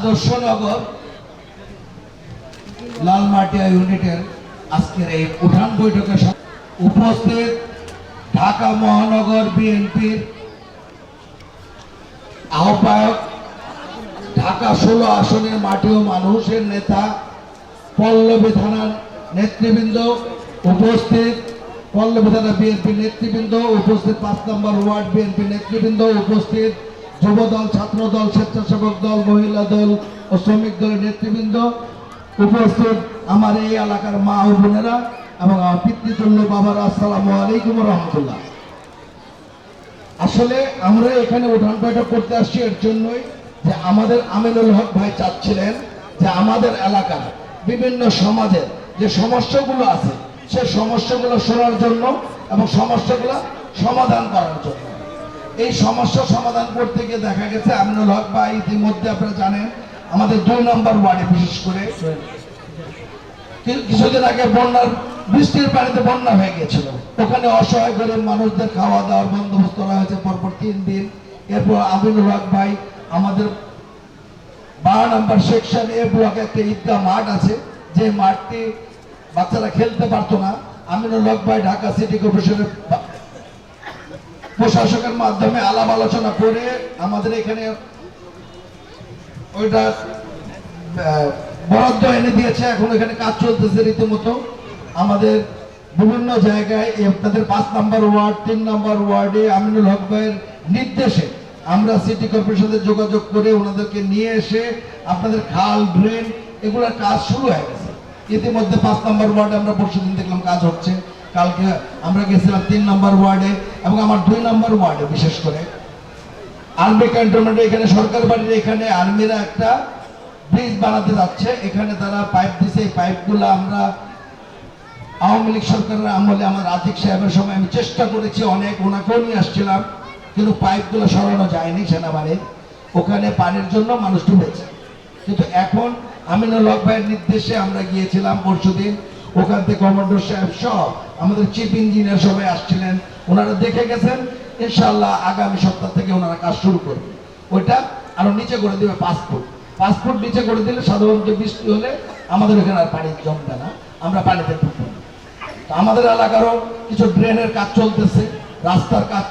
আদর্শনগর লালমাটিয়া ইউনিটের আজকের এই উঠান বৈঠকে উপস্থিত ঢাকা মহানগর বিএনপির আহ্বায়ক, ঢাকা ষোলো আসনের মাটি ও মানুষের নেতা, পল্লবী থানার নেতৃবৃন্দ উপস্থিত, পল্লবী থানা বিএনপি নেতৃবৃন্দ উপস্থিত, পাঁচ নম্বর ওয়ার্ড বিএনপি নেতৃবৃন্দ উপস্থিত। যুবদল, ছাত্রদল, স্বেচ্ছাসেবক দল, মহিলা দল ও শ্রমিক দলের নেতৃবৃন্দ উপস্থিত আমার এই এলাকার মা ও বোনেরা এবং আমার পিতৃতুল্য বাবারা, আসসালামু আলাইকুম রহমতুল্লাহ। আসলে আমরা এখানে উঠান বৈঠক করতে আসছি এর জন্যই যে আমাদের আমিনুল হক ভাই চাচ্ছিলেন যে আমাদের এলাকার বিভিন্ন সমাজের যে সমস্যাগুলো আছে, সে সমস্যাগুলো শোনার জন্য এবং সমস্যাগুলো সমাধান করার জন্য। এই সমস্যা সমাধান করতে গিয়ে দেখা গেছে, আমিনুল হক ভাই ইতিমধ্যে আপনারা জানেন, আমাদের দুই নম্বর ওয়ার্ডে বিশেষ করে। কিছুদিন আগে বন্যার, বৃষ্টির পানিতে বন্যা হয়ে গেছিল ওখানে অসহায় গরিব মানুষদের খাওয়া দাওয়ার বন্দোবস্ত করা হয়েছে পরপর তিন দিন। এরপর আমিনুল হক ভাই আমাদের বারো নম্বর সেকশন এ ব্লকে একটা ঈদগাহ মাঠ আছে, যে মাঠটি বাচ্চারা খেলতে পারতো না। আমিনুল হক ভাই ঢাকা সিটি কর্পোরেশনের বা- প্রশাসকের মাধ্যমে আলাপ আলোচনা করে আমাদের এখানে ওইটা বরাদ্দ এনে দিয়েছে। এখন এখানে কাজ চলতেছে রীতিমতো। আমাদের বিভিন্ন জায়গায় তাদের পাঁচ নাম্বার ওয়ার্ড, তিন নাম্বার ওয়ার্ডে আমিনুল হক ভাইয়ের নির্দেশে আমরা সিটি কর্পোরেশনের যোগাযোগ করে ওনাদেরকে নিয়ে এসে আপনাদের খাল, ড্রেন এগুলোর কাজ শুরু হয়ে গেছে। ইতিমধ্যে পাঁচ নাম্বার ওয়ার্ডে আমরা পরশু দিন দেখলাম কাজ হচ্ছে। কালকে আমরা গেছিলাম তিন নম্বর ওয়ার্ডে এবং আমার দুই নম্বর ওয়ার্ডে বিশেষ করে। আর্মি ক্যান্টনমেন্টে এখানে সরকার বাড়ির এখানে আর্মিরা একটা ব্রিজ বানাতে যাচ্ছে। এখানে তারা পাইপ দিছে, এই পাইপগুলো আমরা আওয়ামী লীগ সরকারের আমলে আমার আতিক সাহেবের সময় আমি চেষ্টা করেছি, অনেক ওনাকেও নিয়ে আসছিলাম, কিন্তু পাইপগুলো সরানো যায়নি সেনাবাহিনীর। ওখানে পানির জন্য মানুষ ডুবেছে। কিন্তু এখন আমিনুল হক ভাইয়ের নির্দেশে আমরা গিয়েছিলাম পরশুদিন ওখান থেকে কমান্ডার সাহেব সহ আমাদের চিফ ইঞ্জিনিয়ার সবাই আসছিলেন। ওনারা দেখে গেছেন ইনশাল্লাহ আগামী সপ্তাহ থেকে ওনারা কাজ শুরু করবে। ওইটা আরও নিচে করে দেবে পাসপোর্ট। পাসপোর্ট নিচে করে দিলে সাধারণত বৃষ্টি হলে আমাদের এখানে আর পানি জমবে না, আমরা পানিতে ঢুকবো আমাদের এলাকারও কিছু ড্রেনের কাজ চলতেছে, রাস্তার কাজ